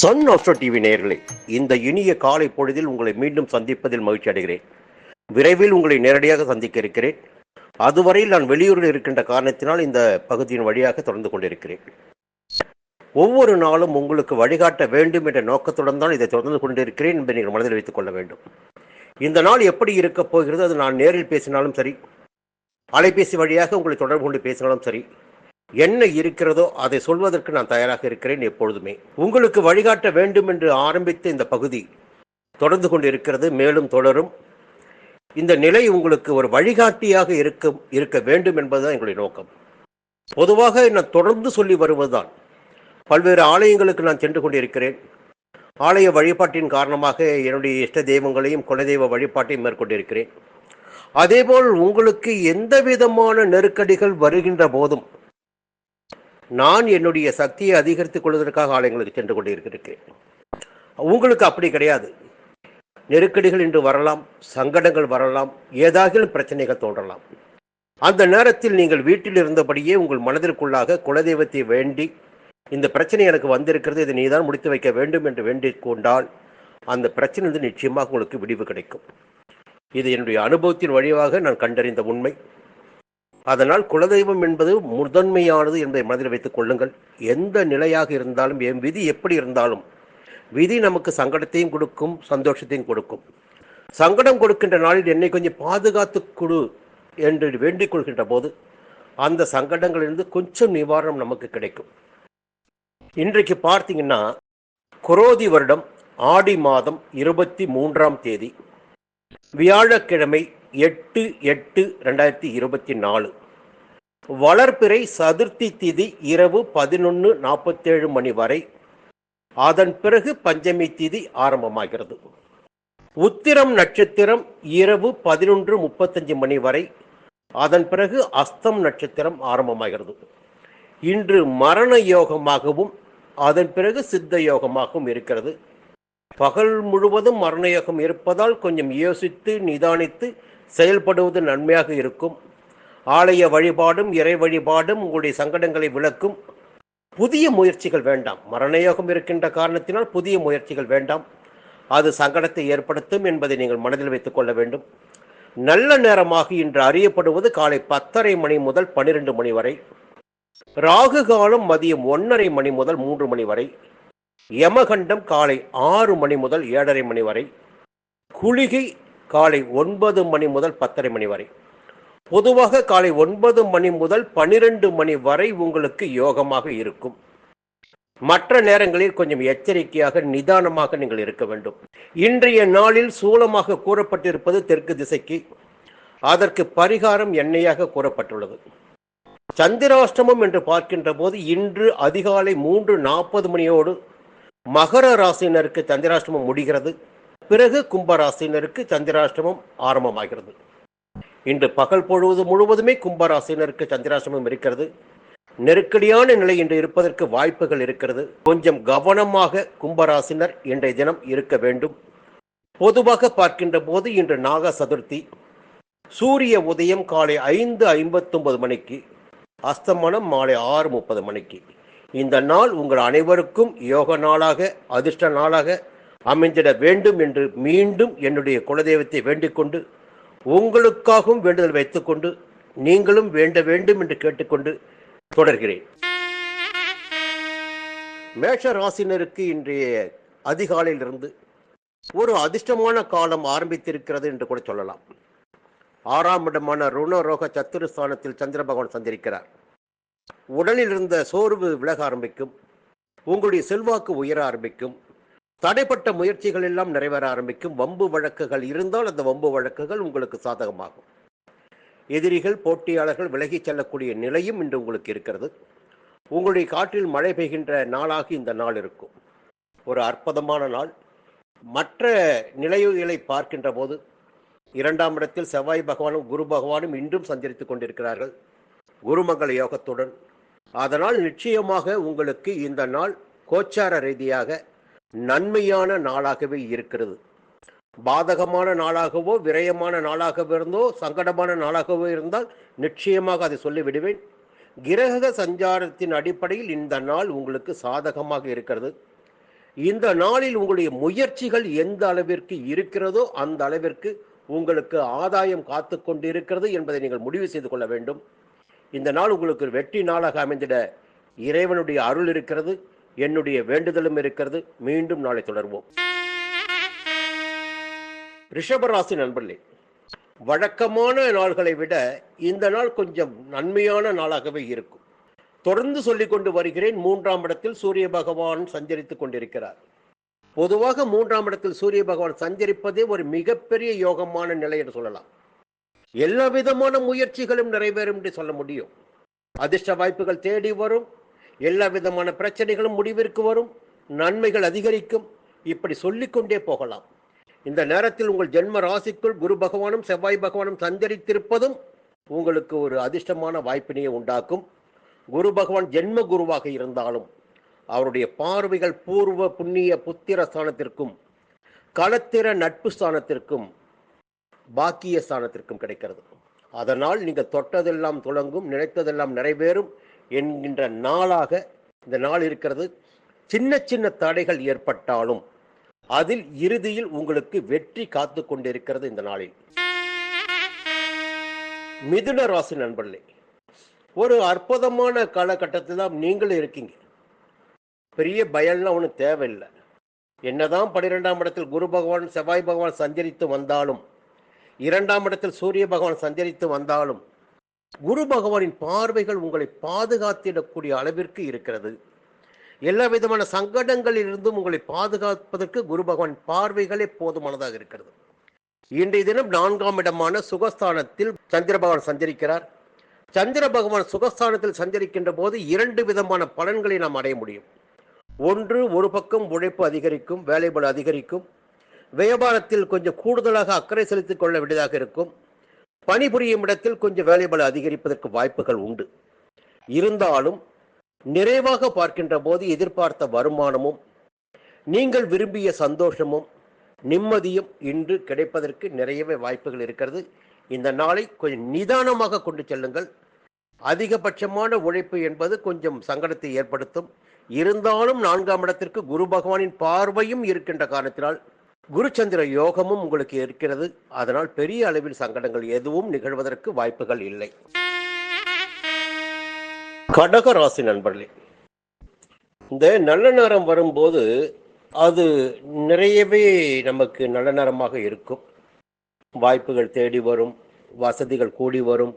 Sun astro TV நேயர்களே இந்த இனிய காலை பொழுதில் உங்களை மீண்டும் சந்திப்பதில் மகிழ்ச்சி அடைகிறேன். விரைவில் உங்களை நேரடியாக சந்திக்க இருக்கிறேன். அதுவரையில் நான் வெளியூரில் இருக்கின்ற காரணத்தினால் இந்த பகுதியின் வழியாக தொடர்ந்து கொண்டிருக்கிறேன். ஒவ்வொரு நாளும் உங்களுக்கு வழிகாட்ட வேண்டும் என்ற நோக்கத்துடன் தான் இதை தொடர்ந்து கொண்டிருக்கிறேன் என்பதை நீங்கள் மனதில் வைத்துக் கொள்ள வேண்டும். இந்த நாள் எப்படி இருக்கப் போகிறது அது நான் நேரில் பேசினாலும் சரி அலைபேசி வழியாக உங்களை தொடர்பு கொண்டு பேசினாலும் சரி என்ன இருக்கிறதோ அதை சொல்வதற்கு நான் தயாராக இருக்கிறேன் எப்பொழுதுமே. உங்களுக்கு வழிகாட்ட வேண்டும் என்று ஆரம்பித்த இந்த பகுதி தொடர்ந்து கொண்டு இருக்கிறது மேலும் தொடரும். இந்த நிலை உங்களுக்கு ஒரு வழிகாட்டியாக இருக்க இருக்க வேண்டும் என்பதுதான் எங்களுடைய நோக்கம். பொதுவாக நான் தொடர்ந்து சொல்லி வருவதுதான். பல்வேறு ஆலயங்களுக்கு நான் சென்று கொண்டிருக்கிறேன். ஆலய வழிபாட்டின் காரணமாக என்னுடைய இஷ்ட தெய்வங்களையும் குலதெய்வ வழிபாட்டையும் மேற்கொண்டிருக்கிறேன். அதேபோல் உங்களுக்கு எந்த விதமான நெருக்கடிகள் வருகின்ற போதும் நான் என்னுடைய சக்தியை அதிகரித்துக் கொள்வதற்காக ஆலயங்களுக்கு சென்று கொண்டிருக்கிறேன். உங்களுக்கு அப்படி கிடையாது. நெருக்கடிகள் இன்று வரலாம் சங்கடங்கள் வரலாம் ஏதாகிலும் பிரச்சனைகள் தோன்றலாம். அந்த நேரத்தில் நீங்கள் வீட்டில் இருந்தபடியே உங்கள் மனதிற்குள்ளாக குலதெய்வத்தை வேண்டி இந்த பிரச்சனை எனக்கு வந்திருக்கிறது இதை நீதான் முடித்து வைக்க வேண்டும் என்று வேண்டிக் கொண்டால் அந்த பிரச்சனை நிச்சயமாக உங்களுக்கு விடிவு கிடைக்கும். இது என்னுடைய அனுபவத்தின் வழியாக நான் கண்டறிந்த உண்மை. அதனால் குலதெய்வம் என்பது முதன்மையானது என்பதை மனதில் வைத்துக் கொள்ளுங்கள். எந்த நிலையாக இருந்தாலும் என் விதி எப்படி இருந்தாலும் விதி நமக்கு சங்கடத்தையும் கொடுக்கும் சந்தோஷத்தையும் கொடுக்கும். சங்கடம் கொடுக்கின்ற நாளில் என்னை கொஞ்சம் பாதுகாத்து கொடு என்று வேண்டிக் கொள்கின்ற போது அந்த சங்கடங்களிலிருந்து கொஞ்சம் நிவாரணம் நமக்கு கிடைக்கும். இன்றைக்கு பார்த்தீங்கன்னா குரோதி வருடம் ஆடி மாதம் இருபத்தி மூன்றாம் தேதி வியாழக்கிழமை எட்டு எட்டு ரெண்டாயிரத்தி இருபத்தி நாலு. வளர்பிறை சதுர்த்தி திதி இரவு பதினொன்று நாற்பத்தேழு மணி வரை. அதன் பிறகு பஞ்சமி திதி ஆரம்பமாகிறது. உத்திரம் நட்சத்திரம் இரவு பதினொன்று முப்பத்தஞ்சு மணி வரை. அதன் பிறகு அஸ்தம் நட்சத்திரம் ஆரம்பமாகிறது. இன்று மரண யோகமாகவும் அதன் பிறகு சித்த யோகமாகவும் இருக்கிறது. பகல் முழுவதும் மரண யோகம் இருப்பதால் கொஞ்சம் யோசித்து நிதானித்து செயல்படுவது நன்மையாக இருக்கும். ஆலய வழிபாடும் இறை வழிபாடும் உங்களுடைய சங்கடங்களை விளக்கும். புதிய முயற்சிகள் வேண்டாம். மரணயோகம் இருக்கின்ற காரணத்தினால் புதிய முயற்சிகள் வேண்டாம். அது சங்கடத்தை ஏற்படுத்தும் என்பதை நீங்கள் மனதில் வைத்துக் கொள்ள வேண்டும். நல்ல நேரமாக இன்று அறியப்படுவது காலை பத்தரை மணி முதல் பன்னிரெண்டு மணி வரை. ராகு காலம் மதியம் ஒன்றரை மணி முதல் மூன்று மணி வரை. யமகண்டம் காலை ஆறு மணி முதல் ஏழரை மணி வரை. குளிகை காலை ஒன்பது மணி முதல் பத்தரை மணி வரை. பொதுவாக காலை ஒன்பது மணி முதல் பனிரெண்டு மணி வரை உங்களுக்கு யோகமாக இருக்கும். மற்ற நேரங்களில் கொஞ்சம் எச்சரிக்கையாக நிதானமாக நீங்கள் இருக்க வேண்டும். இன்றைய நாளில் சூலமாக கூறப்பட்டிருப்பது தெற்கு திசைக்கு. அதற்கு பரிகாரம் எண்ணெயாக கூறப்பட்டுள்ளது. சந்திராஷ்டமம் என்று பார்க்கின்ற போது இன்று அதிகாலை மூன்று நாற்பது மணியோடு மகர ராசினருக்கு சந்திராஷ்டமம் முடிகிறது. பிறகு கும்பராசினருக்கு சந்திராஷ்டமம் ஆரம்பமாகிறது. இன்று பகல் பொழுது முழுவதுமே கும்பராசினருக்கு சந்திராஷ்டமம் இருக்கிறது. நெருக்கடியான நிலை இன்று இருப்பதற்கு வாய்ப்புகள் இருக்கிறது. கொஞ்சம் கவனமாக கும்பராசினர் இன்றைய தினம் இருக்க வேண்டும். பொதுவாக பார்க்கின்ற போது இன்று நாக சதுர்த்தி. சூரிய உதயம் காலை ஐந்து ஐம்பத்தொன்பது மணிக்கு அஸ்தமனம் மாலை ஆறு முப்பது மணிக்கு. இந்த நாள் உங்கள் அனைவருக்கும் யோக நாளாக அதிர்ஷ்ட நாளாக அமைந்திட வேண்டும் என்று மீண்டும் என்னுடைய குலதெய்வத்தை வேண்டிக் கொண்டு உங்களுக்காகவும் வேண்டுதல் வைத்துக்கொண்டு நீங்களும் வேண்ட வேண்டும் என்று கேட்டுக்கொண்டு தொடர்கிறேன். மேஷ ராசினருக்கு இன்றைய அதிகாலையிலிருந்து ஒரு அதிர்ஷ்டமான காலம் ஆரம்பித்திருக்கிறது என்று கூட சொல்லலாம். ஆறாம் இடமான ருணரோக சத்துருஸ்தானத்தில் சந்திர பகவான் சந்திருக்கிறார். உடலில் இருந்த சோர்வு விலக ஆரம்பிக்கும். உங்களுடைய செல்வாக்கு உயர ஆரம்பிக்கும். தடைப்பட்ட முயற்சிகள் எல்லாம் நிறைவேற ஆரம்பிக்கும். வம்பு வழக்குகள் இருந்தால் அந்த வம்பு வழக்குகள் உங்களுக்கு சாதகமாகும். எதிரிகள் போட்டியாளர்கள் விலகிச் செல்லக்கூடிய நிலையும் இன்று உங்களுக்கு இருக்கிறது. உங்களுடைய காற்றில் மழை பெய்கின்ற நாளாக இந்த நாள் இருக்கும். ஒரு அற்புதமான நாள். மற்ற நிலைகளை பார்க்கின்ற போது இரண்டாம் இடத்தில் செவ்வாய் பகவானும் குரு பகவானும் இன்றும் சஞ்சரித்துக் கொண்டிருக்கிறார்கள். குருமங்கள யோகத்துடன். அதனால் நிச்சயமாக உங்களுக்கு இந்த நாள் கோச்சார ரீதியாக நன்மையான நாளாகவே இருக்கிறது. பாதகமான நாளாகவோ விரயமான நாளாகவோ இருந்தோ சங்கடமான நாளாகவோ இருந்தால் நிச்சயமாக அதை சொல்லிவிடுவேன். கிரக சஞ்சாரத்தின் அடிப்படையில் இந்த நாள் உங்களுக்கு சாதகமாக இருக்கிறது. இந்த நாளில் உங்களுடைய முயற்சிகள் எந்த அளவிற்கு இருக்கிறதோ அந்த அளவிற்கு உங்களுக்கு ஆதாயம் காத்து கொண்டிருக்கிறது என்பதை நீங்கள் முடிவு செய்து கொள்ள வேண்டும். இந்த நாள் உங்களுக்கு வெற்றி நாளாக அமைந்திட இறைவனுடைய அருள் இருக்கிறது. என்னுடைய வேண்டுதலும் இருக்கிறது. மீண்டும் நாளை தொடர்வோம். ரிஷபராசி நண்பர்களே வழக்கமான நாள்களை விட இந்த நாள் கொஞ்சம் நன்மையான நாளாகவே இருக்கும். தொடர்ந்து சொல்லிக் கொண்டு வருகிறேன். மூன்றாம் இடத்தில் சூரிய பகவான் சஞ்சரித்துக் கொண்டிருக்கிறார். பொதுவாக மூன்றாம் இடத்தில் சூரிய பகவான் சஞ்சரிப்பதே ஒரு மிகப்பெரிய யோகமான நிலை என்று சொல்லலாம். எல்லா விதமான முயற்சிகளும் நிறைவேறும் என்று சொல்ல முடியும். அதிர்ஷ்ட வாய்ப்புகள் தேடி வரும். எல்லா விதமான பிரச்சனைகளும் முடிவிற்கு வரும் நன்மைகள் அதிகரிக்கும். இப்படி சொல்லிக்கொண்டே போகலாம். இந்த நேரத்தில் உங்கள் ஜென்ம ராசிக்குள் குரு பகவானும் செவ்வாய் பகவானும் சஞ்சரித்திருப்பதும் உங்களுக்கு ஒரு அதிர்ஷ்டமான வாய்ப்பினையை உண்டாக்கும். குரு பகவான் ஜென்ம குருவாக இருந்தாலும் அவருடைய பார்வைகள் பூர்வ புண்ணிய புத்திர ஸ்தானத்திற்கும் களத்திர நட்பு ஸ்தானத்திற்கும் பாக்கிய ஸ்தானத்திற்கும் கிடைக்கிறது. அதனால் நீங்கள் தொட்டதெல்லாம் துளங்கும் நினைத்ததெல்லாம் நிறைவேறும். என்கின்ற நாளாக இந்த நாள் இருக்கிறது. சின்ன சின்ன தடைகள் ஏற்பட்டாலும் அதில் இறுதியில் உங்களுக்கு வெற்றி காத்து கொண்டிருக்கிறது இந்த நாளில். மிதுன ராசி நண்பர்களே ஒரு அற்புதமான காலகட்டத்தில் தான் நீங்களும் இருக்கீங்க. பெரிய பயம்லாம் ஒன்றும் தேவையில்லை. என்னதான் பன்னிரெண்டாம் இடத்தில் குரு பகவான் செவ்வாய் பகவான் சஞ்சரித்து வந்தாலும் இரண்டாம் இடத்தில் சூரிய பகவான் சஞ்சரித்து வந்தாலும் குரு பகவானின் பார்வைகள் உங்களை பாதுகாத்திடக்கூடிய அளவிற்கு இருக்கிறது. எல்லா விதமான சங்கடங்களிலிருந்தும் உங்களை பாதுகாப்பதற்கு குரு பகவான் பார்வைகளே போதுமானதாக இருக்கிறது. இன்றைய தினம் நான்காம் இடமான சுகஸ்தானத்தில் சந்திர பகவான் சஞ்சரிக்கிறார். சந்திர பகவான் சுகஸ்தானத்தில் சஞ்சரிக்கின்ற போது இரண்டு விதமான பலன்களை நாம் அடைய முடியும். ஒன்று ஒரு பக்கம் உழைப்பு அதிகரிக்கும் வேலைபடு அதிகரிக்கும். வியாபாரத்தில் கொஞ்சம் கூடுதலாக அக்கறை செலுத்திக் கொள்ள வேண்டியதாக இருக்கும். பணிபுரியும் இடத்தில் கொஞ்சம் வேலைபடு அதிகரிப்பதற்கு வாய்ப்புகள் உண்டு. இருந்தாலும் நிறைவாக பார்க்கின்ற போது எதிர்பார்த்த வருமானமும் நீங்கள் விரும்பிய சந்தோஷமும் நிம்மதியும் இன்று கிடைப்பதற்கு நிறையவே வாய்ப்புகள் இருக்கிறது. இந்த நாளை கொஞ்சம் நிதானமாக கொண்டு செல்லுங்கள். அதிகபட்சமான உழைப்பு என்பது கொஞ்சம் சங்கடத்தை ஏற்படுத்தும். இருந்தாலும் நான்காம் இடத்திற்கு குரு பகவானின் பார்வையும் இருக்கின்ற காரணத்தினால் குருச்சந்திர யோகமும் உங்களுக்கு இருக்கிறது. அதனால் பெரிய அளவில் சங்கடங்கள் எதுவும் நிகழ்வதற்கு வாய்ப்புகள் இல்லை. கடகராசி நண்பர்களே இந்த நல்ல நேரம் வரும்போது அது நிறையவே நமக்கு நல்ல நேரமாக இருக்கும். வாய்ப்புகள் தேடி வரும் வசதிகள் கூடி வரும்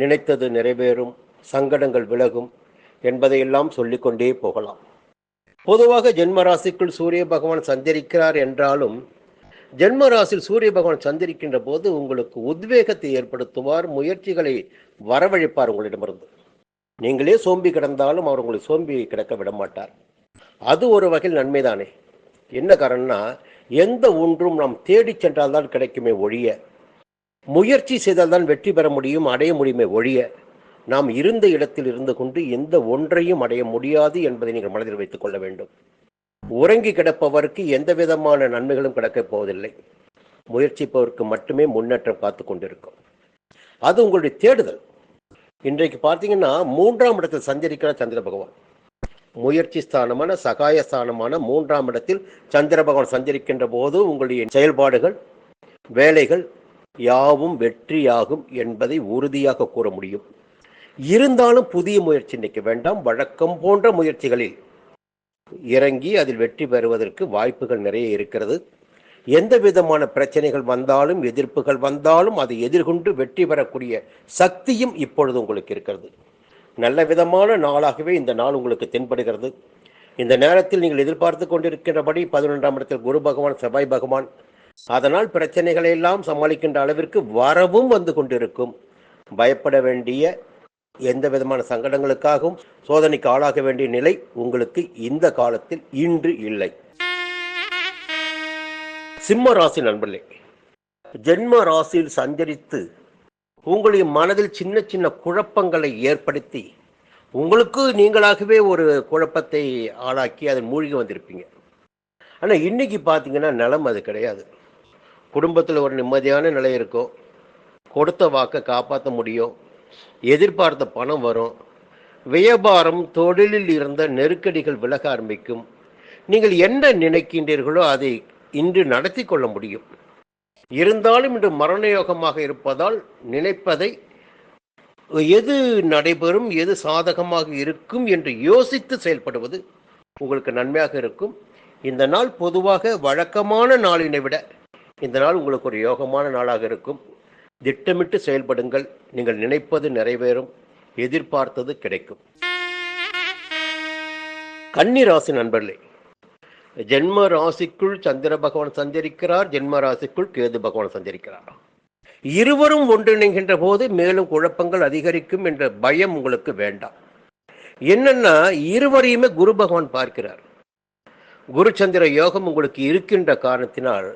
நினைத்தது நிறைவேறும் சங்கடங்கள் விலகும் என்பதையெல்லாம் சொல்லிக்கொண்டே போகலாம். பொதுவாக ஜென்மராசிக்குள் சூரிய பகவான் சஞ்சரிக்கிறார் என்றாலும் ஜென்மராசியில் சூரிய பகவான் சந்திரிக்கின்ற போது உங்களுக்கு உத்வேகத்தை ஏற்படுத்துவார் முயற்சிகளை வரவழைப்பார் உங்களிடமிருந்து. நீங்களே சோம்பி கிடந்தாலும் அவர் உங்களை சோம்பி கிடக்க விட மாட்டார். அது ஒரு வகையில் நன்மைதானே. என்ன காரணம்னா எந்த ஒன்றும் நாம் தேடிச் சென்றால்தான் கிடைக்குமே ஒழிய முயற்சி செய்தால்தான் வெற்றி பெற முடியும் அடைய முடியுமே ஒழிய நாம் இருந்த இடத்தில் இருந்து கொண்டு எந்த ஒன்றையும் அடைய முடியாது என்பதை நீங்கள் மனதில் வைத்துக் கொள்ள வேண்டும். உறங்கி கிடப்பவருக்கு எந்த விதமான நன்மைகளும் கிடைக்கப் போவதில்லை. முயற்சிப்பவருக்கு மட்டுமே முன்னேற்றம் காத்து கொண்டிருக்கும். அது உங்களுடைய தேடுதல். இன்றைக்கு பார்த்தீங்கன்னா மூன்றாம் இடத்தில் சஞ்சரிக்கிற சந்திர பகவான். முயற்சி ஸ்தானமான சகாய ஸ்தானமான மூன்றாம் இடத்தில் சந்திர பகவான் சஞ்சரிக்கின்ற போது உங்களுடைய செயல்பாடுகள் வேலைகள் யாவும் வெற்றியாகும் என்பதை உறுதியாக கூற முடியும். இருந்தாலும் புதிய முயற்சி நிற்க வேண்டாம் வழக்கம் போன்ற முயற்சிகளில் இறங்கி அதில் வெற்றி பெறுவதற்கு வாய்ப்புகள் நிறைய இருக்கிறது. எந்த விதமான பிரச்சனைகள் வந்தாலும் எதிர்ப்புகள் வந்தாலும் அதை எதிர்கொண்டு வெற்றி பெறக்கூடிய சக்தியும் இப்பொழுது உங்களுக்கு இருக்கிறது. நல்ல விதமான நாளாகவே இந்த நாள் உங்களுக்கு தென்படுகிறது. இந்த நேரத்தில் நீங்கள் எதிர்பார்த்து கொண்டிருக்கின்றபடி பதினொன்றாம் இடத்தில் குரு பகவான் செவ்வாய் பகவான் அதனால் பிரச்சனைகளை எல்லாம் சமாளிக்கின்ற அளவிற்கு வரவும் வந்து கொண்டிருக்கும். பயப்பட வேண்டிய எந்த விதமான சங்கடங்களுக்காகவும் சோதனைக்கு ஆளாக வேண்டிய நிலை உங்களுக்கு இந்த காலத்தில் இன்று இல்லை. சிம்ம ராசி நண்பர்களே ஜென்ம ராசியில் சஞ்சரித்து உங்களுடைய மனதில் சின்ன சின்ன குழப்பங்களை ஏற்படுத்தி உங்களுக்கு நீங்களாகவே ஒரு குழப்பத்தை ஆளாக்கி அதன் மூழ்கி வந்திருப்பீங்க. ஆனால் இன்னைக்கு பார்த்தீங்கன்னா நிலம் அது கிடையாது. குடும்பத்தில் ஒரு நிம்மதியான நிலை இருக்கும் கொடுத்த வாக்கை காப்பாற்ற முடியும். எதிர்பார்த்த பணம் வரும். வியாபாரம் தொழிலில் இருந்த நெருக்கடிகள் விலக ஆரம்பிக்கும். நீங்கள் என்ன நினைக்கின்றீர்களோ அதை இன்று நடத்தி கொள்ள முடியும். இருந்தாலும் இன்று மரண யோகமாக இருப்பதால் நினைப்பதை எது நடைபெறும் எது சாதகமாக இருக்கும் என்று யோசித்து செயல்படுவது உங்களுக்கு நன்மையாக இருக்கும். இந்த நாள் பொதுவாக வழக்கமான நாளினை விட இந்த நாள் உங்களுக்கு ஒரு யோகமான நாளாக இருக்கும். திட்டமிட்டு செயல்படுங்கள். நீங்கள் நினைப்பது நிறைவேறும். எதிர்பார்த்தது கிடைக்கும். கன்னி ராசி நண்பர்களே ஜென்ம ராசிக்குள் சந்திர பகவான் சஞ்சரிக்கிறார் ஜென்ம ராசிக்குள் கேது பகவான் சஞ்சரிக்கிறார். இருவரும் ஒன்றிணைகின்ற போது மேலும் குழப்பங்கள் அதிகரிக்கும் என்ற பயம் உங்களுக்கு வேண்டாம். என்னன்னா இருவரையுமே குரு பகவான் பார்க்கிறார். குரு சந்திர யோகம் உங்களுக்கு இருக்கின்ற காரணத்தினால்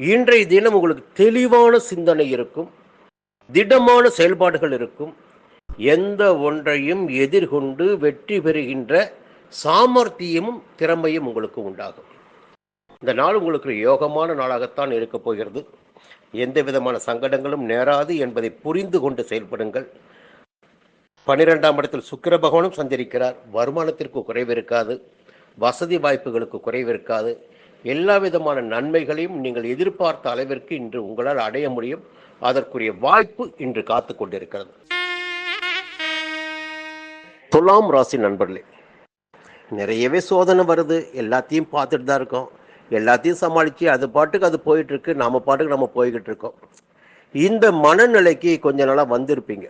இன்றைய தினம் உங்களுக்கு தெளிவான சிந்தனை இருக்கும் திடமான செயல்பாடுகள் இருக்கும். எந்த ஒன்றையும் எதிர்கொண்டு வெற்றி பெறுகின்ற சாமர்த்தியமும் திறமையும் உங்களுக்கு உண்டாகும். இந்த நாள் உங்களுக்கு யோகமான நாளாகத்தான் இருக்கப் போகிறது. எந்த விதமான சங்கடங்களும் நேராது என்பதை புரிந்து கொண்டு செயல்படுங்கள். பனிரெண்டாம் இடத்தில் சுக்கிர பகவானும் சஞ்சரிக்கிறார். வருமானத்திற்கு குறைவு இருக்காது. வசதி வாய்ப்புகளுக்கு குறைவு இருக்காது. எல்லா விதமான நன்மைகளையும் நீங்கள் எதிர்பார்த்த அளவிற்கு இன்று உங்களால் அடைய முடியும். அதற்குரிய வாய்ப்பு இன்று காத்து கொண்டிருக்கிறது. துலாம் ராசி நண்பர்களே நிறையவே சோதனை வருது. எல்லாத்தையும் பார்த்துட்டு தான் இருக்கோம். எல்லாத்தையும் சமாளித்து அது பாட்டுக்கு அது போயிட்டு இருக்கு பாட்டுக்கு நம்ம போய்கிட்டு இருக்கோம். இந்த மனநிலைக்கு கொஞ்ச நாளாக வந்திருப்பீங்க.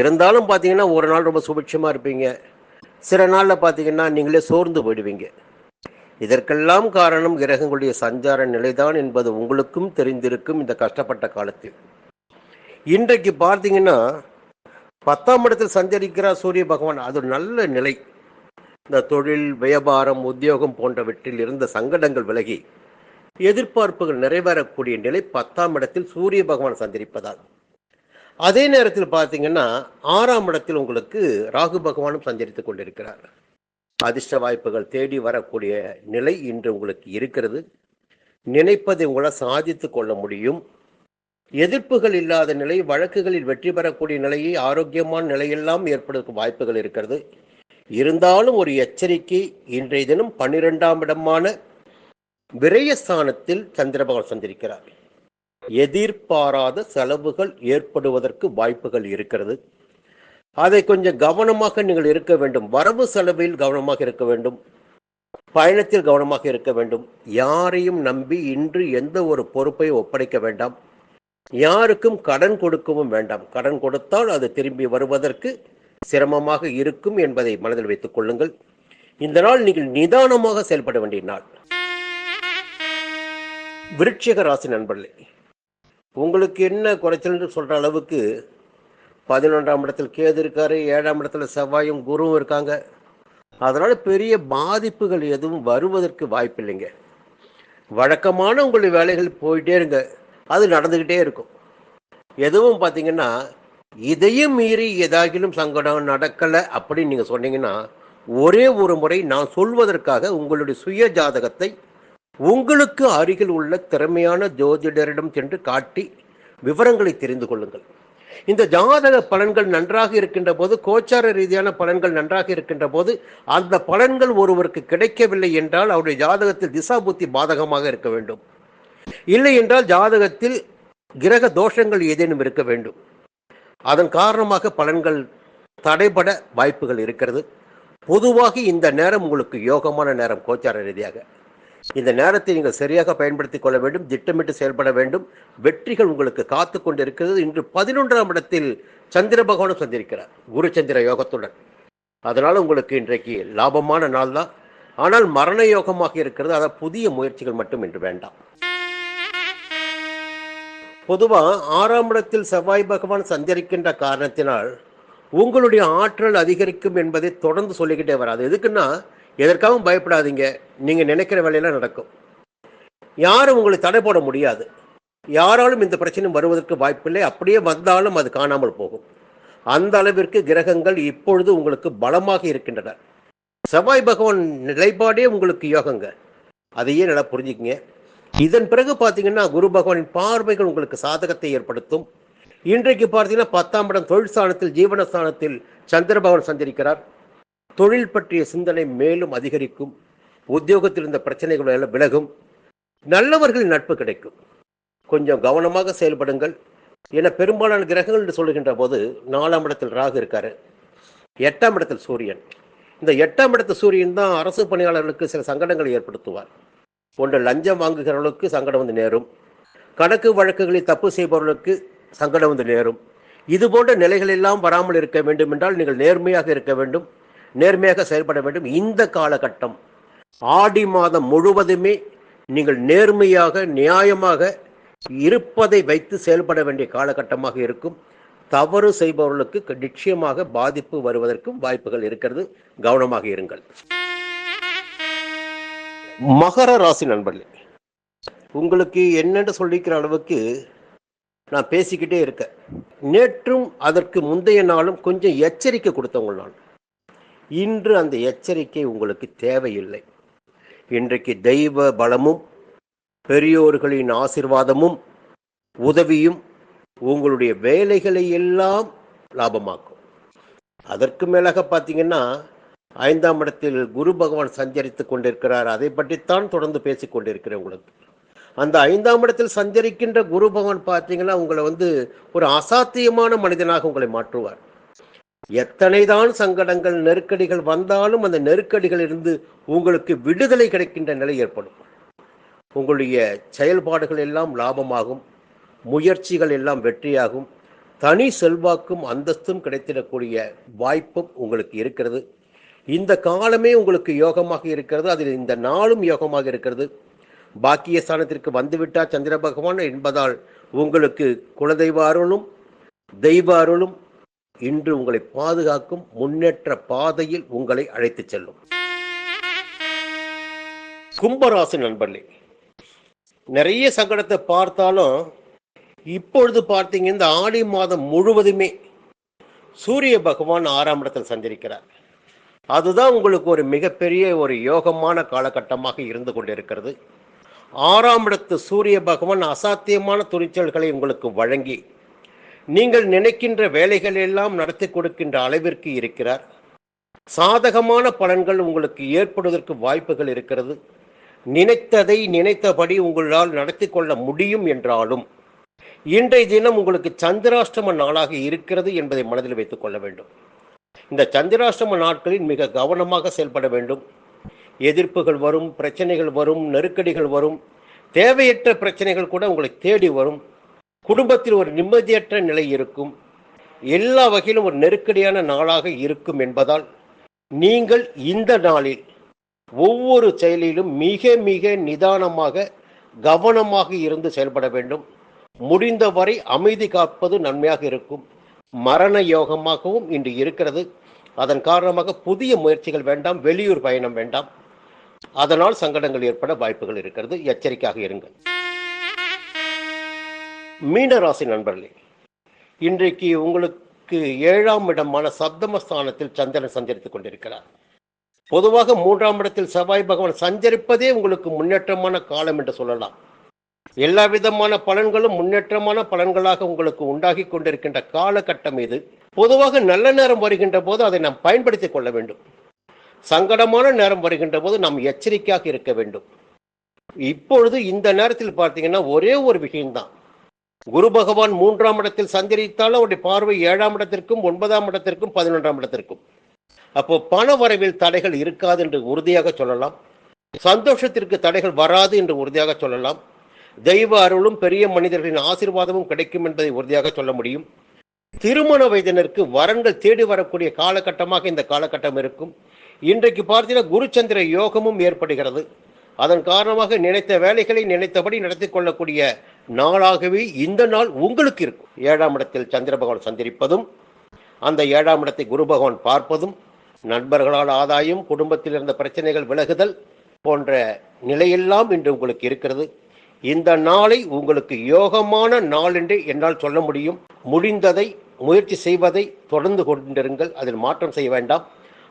இருந்தாலும் பார்த்தீங்கன்னா ஒரு நாள் ரொம்ப சுபிட்சமாக இருப்பீங்க. சில நாளில் பார்த்தீங்கன்னா நீங்களே சோர்ந்து போயிடுவீங்க. இதற்கெல்லாம் காரணம் கிரகங்களுடைய சஞ்சார நிலைதான் என்பது உங்களுக்கும் தெரிந்திருக்கும் இந்த கஷ்டப்பட்ட காலத்தில். இன்றைக்கு பார்த்தீங்கன்னா பத்தாம் இடத்தில் சஞ்சரிக்கிறார் சூரிய பகவான். அது ஒரு நல்ல நிலை. இந்த தொழில் வியாபாரம் உத்தியோகம் போன்றவற்றில் இருந்த சங்கடங்கள் விலகி எதிர்பார்ப்புகள் நிறைவேறக்கூடிய நிலை பத்தாம் இடத்தில் சூரிய பகவான் சஞ்சரிப்பதால். அதே நேரத்தில் பார்த்தீங்கன்னா ஆறாம் இடத்தில் உங்களுக்கு ராகு பகவானும் சஞ்சரித்துக் கொண்டிருக்கிறார். அதிர்ஷ்ட வாய்ப்புகள் தேடி வரக்கூடிய நிலை இன்று உங்களுக்கு இருக்கிறது. நினைப்பதை உங்களால் சாதித்து கொள்ள முடியும். எதிர்ப்புகள் இல்லாத நிலை வழக்குகளில் வெற்றி பெறக்கூடிய நிலையை ஆரோக்கியமான நிலையெல்லாம் ஏற்படுவதற்கு வாய்ப்புகள் இருக்கிறது. இருந்தாலும் ஒரு எச்சரிக்கை இன்றைய தினம் பன்னிரெண்டாம் இடமான விரயஸ்தானத்தில் சந்திரபகவான் சந்திருக்கிறார். எதிர்பாராத செலவுகள் ஏற்படுவதற்கு வாய்ப்புகள் இருக்கிறது. அதை கொஞ்சம் கவனமாக நீங்கள் இருக்க வேண்டும். வரவு செலவில் கவனமாக இருக்க வேண்டும். பயணத்தில் கவனமாக இருக்க வேண்டும். யாரையும் நம்பி இன்று எந்த ஒரு பொறுப்பை ஒப்படைக்க வேண்டாம். யாருக்கும் கடன் கொடுக்கவும் வேண்டாம். கடன் கொடுத்தால் அது திரும்பி வருவதற்கு சிரமமாக இருக்கும் என்பதை மனதில் வைத்துக் கொள்ளுங்கள். இந்த நாள் நீங்கள் நிதானமாக செயல்பட வேண்டிய நாள். விருட்சிக ராசி நண்பர்களே உங்களுக்கு என்ன குறைச்சல் சொல்ற அளவுக்கு பதினொன்றாம் இடத்தில் கேது இருக்காரு ஏழாம் இடத்துல செவ்வாயும் குருவும் இருக்காங்க. அதனால பெரிய பாதிப்புகள் எதுவும் வருவதற்கு வாய்ப்பில்லைங்க. வழக்கமான உங்களுடைய வேலைகள் போயிட்டே இருங்க. அது நடந்துக்கிட்டே இருக்கும். எதுவும் பார்த்தீங்கன்னா இதையும் மீறி ஏதாகிலும் சங்கடம் நடக்கலை அப்படின்னு நீங்கள் சொன்னீங்கன்னா ஒரே ஒரு முறை நான் சொல்வதற்காக உங்களுடைய சுய ஜாதகத்தை உங்களுக்கு அருகில் உள்ள திறமையான ஜோதிடரிடம் சென்று காட்டி விவரங்களை தெரிந்து கொள்ளுங்கள். இந்த ஜாதக பலன்கள் நன்றாக இருக்கின்ற போது கோச்சார ரீதியான பலன்கள் நன்றாக இருக்கின்ற போது அந்த பலன்கள் ஒருவருக்கு கிடைக்கவில்லை என்றால் அவருடைய ஜாதகத்தில் திசா புத்தி பாதகமாக இருக்க வேண்டும். இல்லை என்றால் ஜாதகத்தில் கிரக தோஷங்கள் ஏதேனும் இருக்க வேண்டும். அதன் காரணமாக பலன்கள் தடைபட வாய்ப்புகள் இருக்கிறது. பொதுவாக இந்த நேரம் உங்களுக்கு யோகமான நேரம் கோச்சார ரீதியாக. இந்த நேரத்தை நீங்கள் சரியாக பயன்படுத்திக் கொள்ள வேண்டும் திட்டமிட்டு செயல்பட வேண்டும். வெற்றிகள் உங்களுக்கு காத்து கொண்டு இருக்கிறது இன்று பதினொன்றாம் இடத்தில் சந்திர பகவானும் சந்திருக்கிறார் குரு சந்திர யோகத்துடன். அதனால் உங்களுக்கு இன்றைக்கு லாபமான நாள் தான் ஆனால் மரண யோகமாக இருக்கிறது. அதாவது புதிய முயற்சிகள் மட்டும் இன்று வேண்டாம். பொதுவாக ஆறாம் இடத்தில் செவ்வாய் பகவான் சஞ்சரிக்கின்ற காரணத்தினால் உங்களுடைய ஆற்றல் அதிகரிக்கும் என்பதை தொடர்ந்து சொல்லிக்கிட்டே வராது. எதுக்குன்னா எதற்காகவும் பயப்படாதீங்க. நீங்கள் நினைக்கிற வேலையெல்லாம் நடக்கும். யாரும் உங்களை தடை போட முடியாது. யாராலும் இந்த பிரச்சனை வருவதற்கு வாய்ப்பில்லை. அப்படியே வந்தாலும் அது காணாமல் போகும். அந்த அளவிற்கு கிரகங்கள் இப்பொழுது உங்களுக்கு பலமாக இருக்கின்றன. செவ்வாய் பகவான் நிலைப்பாடே உங்களுக்கு யோகங்க அதையே நல்லா புரிஞ்சுக்கங்க. இதன் பிறகு பார்த்தீங்கன்னா குரு பகவானின் பார்வைகள் உங்களுக்கு சாதகத்தை ஏற்படுத்தும். இன்றைக்கு பார்த்தீங்கன்னா பத்தாம் இடம் தொழில் ஸ்தானத்தில் ஜீவனஸ்தானத்தில் சந்திர பகவான் சந்திரிக்கிறார். தொழில் பற்றிய சிந்தனை மேலும் அதிகரிக்கும் உத்தியோகத்தில் இருந்த பிரச்சனைகள் எல்லாம் விலகும் நல்லவர்களின் நட்பு கிடைக்கும். கொஞ்சம் கவனமாக செயல்படுங்கள். என பெரும்பாலான கிரகங்கள் என்று சொல்லுகின்ற போது நாலாம் இடத்தில் ராகு இருக்காரு. எட்டாம் இடத்தில் சூரியன். இந்த எட்டாம் இடத்து சூரியன் தான் அரசு பணியாளர்களுக்கு சில சங்கடங்களை ஏற்படுத்துவார். ஒன்று லஞ்சம் வாங்குகிறவர்களுக்கு சங்கடம் வந்து நேரும். கணக்கு வழக்குகளில் தப்பு செய்பவர்களுக்கு சங்கடம் வந்து நேரும். இது போன்ற நிலைகள் எல்லாம் வராமல் இருக்க வேண்டும் என்றால் நீங்கள் நேர்மையாக இருக்க வேண்டும். நேர்மையாக செயல்பட வேண்டும். இந்த காலகட்டம் ஆடி மாதம் முழுவதுமே நீங்கள் நேர்மையாக நியாயமாக இருப்பதை வைத்து செயல்பட வேண்டிய காலகட்டமாக இருக்கும். தவறு செய்பவர்களுக்கு நிச்சயமாக பாதிப்பு வருவதற்கும் வாய்ப்புகள் இருக்கிறது. கவனமாக இருங்கள். மகர ராசி நண்பர்களே உங்களுக்கு என்னென்று சொல்லிக்கிற அளவுக்கு நான் பேசிக்கிட்டே இருக்கேன். நேற்றும் அதற்கு முந்தைய நாளும் கொஞ்சம் எச்சரிக்கை கொடுத்தவங்க நான். இன்று அந்த எச்சரிக்கை உங்களுக்கு தேவையில்லை. இன்றைக்கு தெய்வ பலமும் பெரியோர்களின் ஆசிர்வாதமும் உதவியும் உங்களுடைய வேலைகளை எல்லாம் லாபமாக்கும். அதற்கு மேலாக பார்த்தீங்கன்னா ஐந்தாம் இடத்தில் குரு பகவான் சஞ்சரித்துக் கொண்டிருக்கிறார். அதை பற்றித்தான் தொடர்ந்து பேசிக் கொண்டிருக்கிறேன் உங்களுக்கு. அந்த ஐந்தாம் இடத்தில் சஞ்சரிக்கின்ற குரு பகவான் பார்த்தீங்கன்னா உங்களை வந்து ஒரு அசாத்தியமான மனிதனாக உங்களை மாற்றுவார். எத்தனைதான் சங்கடங்கள் நெருக்கடிகள் வந்தாலும் அந்த நெருக்கடிகள் இருந்து உங்களுக்கு விடுதலை கிடைக்கின்ற நிலை ஏற்படும். உங்களுடைய செயல்பாடுகள் எல்லாம் லாபமாகும் முயற்சிகள் எல்லாம் வெற்றியாகும் தனி செல்வாக்கும் அந்தஸ்தும் கிடைத்திடக்கூடிய வாய்ப்பும் உங்களுக்கு இருக்கிறது. இந்த காலமே உங்களுக்கு யோகமாக இருக்கிறது அதில் இந்த நாளும் யோகமாக இருக்கிறது. பாக்கிய ஸ்தானத்திற்கு வந்துவிட்டார் சந்திர பகவான் என்பதால் உங்களுக்கு குலதெய்வ அருளும் தெய்வ அருளும் இன்று உங்களை பாதுகாக்கும் முன்னேற்ற பாதையில் உங்களை அழைத்துச் செல்லும். கும்பராசி நண்பர்களே நிறைய சங்கடத்தை பார்த்தாலும் இப்பொழுது பார்த்தீங்க இந்த ஆடி மாதம் முழுவதுமே சூரிய பகவான் ஆறாம் இடத்தில் சந்திருக்கிறார் அதுதான் உங்களுக்கு ஒரு மிகப்பெரிய ஒரு யோகமான காலகட்டமாக இருந்து கொண்டிருக்கிறது. ஆறாம் இடத்து சூரிய பகவான் அசாத்தியமான துணிச்சல்களை உங்களுக்கு வழங்கி நீங்கள் நினைக்கின்ற வேலைகள் எல்லாம் நடத்தி கொடுக்கின்ற அளவிற்கு இருக்கிறார். சாதகமான பலன்கள் உங்களுக்கு ஏற்படுவதற்கு வாய்ப்புகள் இருக்கிறது. நினைத்ததை நினைத்தபடி உங்களால் நடத்தி கொள்ள முடியும் என்றாலும் இன்றைய தினம் உங்களுக்கு சந்திராஷ்டம நாளாக இருக்கிறது என்பதை மனதில் வைத்துக் கொள்ள வேண்டும். இந்த சந்திராஷ்டம நாட்களில் மிக கவனமாக செயல்பட வேண்டும். எதிர்ப்புகள் வரும் பிரச்சனைகள் வரும் நெருக்கடிகள் வரும் தேவையற்ற பிரச்சனைகள் கூட உங்களை தேடி வரும். குடும்பத்தில் ஒரு நிம்மதியற்ற நிலை இருக்கும். எல்லா வகையிலும் ஒரு நெருக்கடியான நாளாக இருக்கும் என்பதால் நீங்கள் இந்த நாளில் ஒவ்வொரு செயலிலும் மிக மிக நிதானமாக கவனமாக இருந்து செயல்பட வேண்டும். முடிந்தவரை அமைதி காப்பது நன்மையாக இருக்கும். மரண யோகமாகவும் இன்று இருக்கிறது. அதன் காரணமாக புதிய முயற்சிகள் வேண்டாம் வெளியூர் பயணம் வேண்டாம். அதனால் சங்கடங்கள் ஏற்பட வாய்ப்புகள் இருக்கிறது. எச்சரிக்கையாக இருங்கள். மீனராசி நண்பர்களே இன்றைக்கு உங்களுக்கு ஏழாம் இடமான சப்தமஸ்தானத்தில் சந்திரன் சஞ்சரித்துக் கொண்டிருக்கிறார். பொதுவாக மூன்றாம் இடத்தில் செவ்வாய் பகவான் சஞ்சரிப்பதே உங்களுக்கு முன்னேற்றமான காலம் என்று சொல்லலாம். எல்லா விதமான பலன்களும் முன்னேற்றமான பலன்களாக உங்களுக்கு உண்டாகி கொண்டிருக்கின்ற காலகட்டம் இது. பொதுவாக நல்ல நேரம் வருகின்ற போது அதை நாம் பயன்படுத்திக் கொள்ள வேண்டும். சங்கடமான நேரம் வருகின்ற போது நாம் எச்சரிக்கையாக இருக்க வேண்டும். இப்பொழுது இந்த நேரத்தில் பார்த்தீங்கன்னா ஒரே ஒரு விஷயம்தான். குரு பகவான் மூன்றாம் இடத்தில் சஞ்சரித்தாலும் அவருடைய பார்வை ஏழாம் இடத்திற்கும் ஒன்பதாம் இடத்திற்கும் பதினொன்றாம் இடத்திற்கும். அப்போ பண வரவில் தடைகள் இருக்காது என்று உறுதியாக சொல்லலாம். சந்தோஷத்திற்கு தடைகள் வராது என்று உறுதியாக சொல்லலாம். தெய்வ அருளும் பெரிய மனிதர்களின் ஆசீர்வாதமும் கிடைக்கும் என்பதை உறுதியாக சொல்ல முடியும். திருமண வயதினருக்கு வரன்கள் தேடி வரக்கூடிய காலகட்டமாக இந்த காலகட்டம் இருக்கும். இன்றைக்கு பார்த்தீங்கன்னா குருச்சந்திர யோகமும் ஏற்படுகிறது. அதன் காரணமாக நினைத்த வேலைகளை நினைத்தபடி நடத்தி கொள்ளக்கூடிய நாளாகவே இந்த நாள் உங்களுக்கு இருக்கும். ஏழாம் இடத்தில் சந்திர பகவான் சந்திரிப்பதும் அந்த ஏழாம் இடத்தை குரு பகவான் பார்ப்பதும் நண்பர்களால் ஆதாயம் குடும்பத்தில் இருந்த பிரச்சனைகள் விலகுதல் போன்ற நிலையெல்லாம் இன்று உங்களுக்கு இருக்கிறது. இந்த நாளை உங்களுக்கு யோகமான நாள் என்று என்னால் சொல்ல முடியும். முடிந்ததை முயற்சி செய்வதை தொடர்ந்து கொண்டிருங்கள். அதில் மாற்றம் செய்ய வேண்டாம்.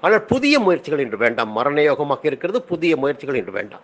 ஆனால் புதிய முயற்சிகள் இன்று வேண்டாம். மரண யோகமாக இருக்கிறது. புதிய முயற்சிகள் இன்று வேண்டாம்.